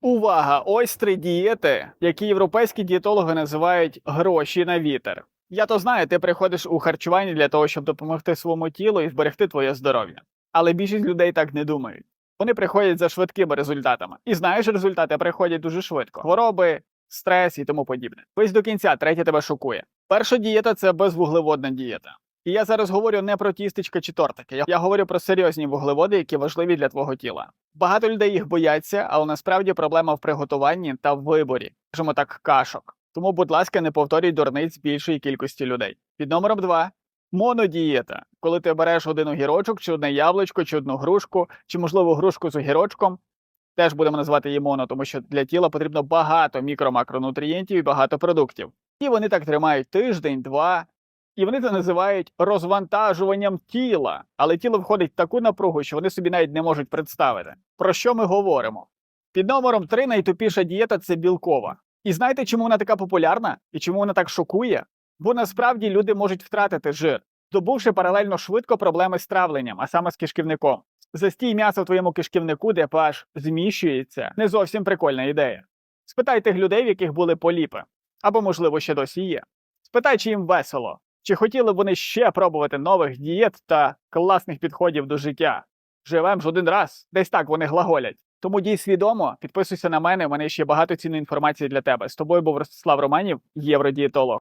Увага! Ось три дієти, які європейські дієтологи називають гроші на вітер. Я то знаю, ти приходиш у харчування для того, щоб допомогти своєму тілу і зберегти твоє здоров'я. Але більшість людей так не думають. Вони приходять за швидкими результатами. І знаєш, результати приходять дуже швидко: хвороби, стрес і тому подібне. Ось до кінця, третє тебе шокує. Перша дієта це безвуглеводна дієта. І я зараз говорю не про тістечка чи тортики. Я говорю про серйозні вуглеводи, які важливі для твого тіла. Багато людей їх бояться, але насправді проблема в приготуванні та в виборі, скажімо так, кашок. Тому, будь ласка, не повторюй дурниць більшої кількості людей. Під номером 2 монодієта. Коли ти береш один огірочок, чи одне яблучко, чи одну грушку, чи можливо грушку з огірочком. Теж будемо називати її моно, тому що для тіла потрібно багато мікро-макронутрієнтів і багато продуктів. І вони так тримають тиждень, два, і вони це називають розвантажуванням тіла. Але тіло входить в таку напругу, що вони собі навіть не можуть представити. Про що ми говоримо? Під номером 3 найтупіша дієта це білкова. І знаєте, чому вона така популярна і чому вона так шокує? Бо насправді люди можуть втратити жир, здобувши паралельно швидко проблеми з травленням, а саме з кишківником. Застій м'яса в твоєму кишківнику, де pH зміщується, не зовсім прикольна ідея. Спитай тих людей, в яких були поліпи, або, можливо, ще досі є. Спитай, чи їм весело, чи хотіли б вони ще пробувати нових дієт та класних підходів до життя. Живем ж один раз, десь так вони глаголять. Тому дій свідомо, підписуйся на мене, у мене ще багато цінної інформації для тебе. З тобою був Ростислав Романів, євродієтолог.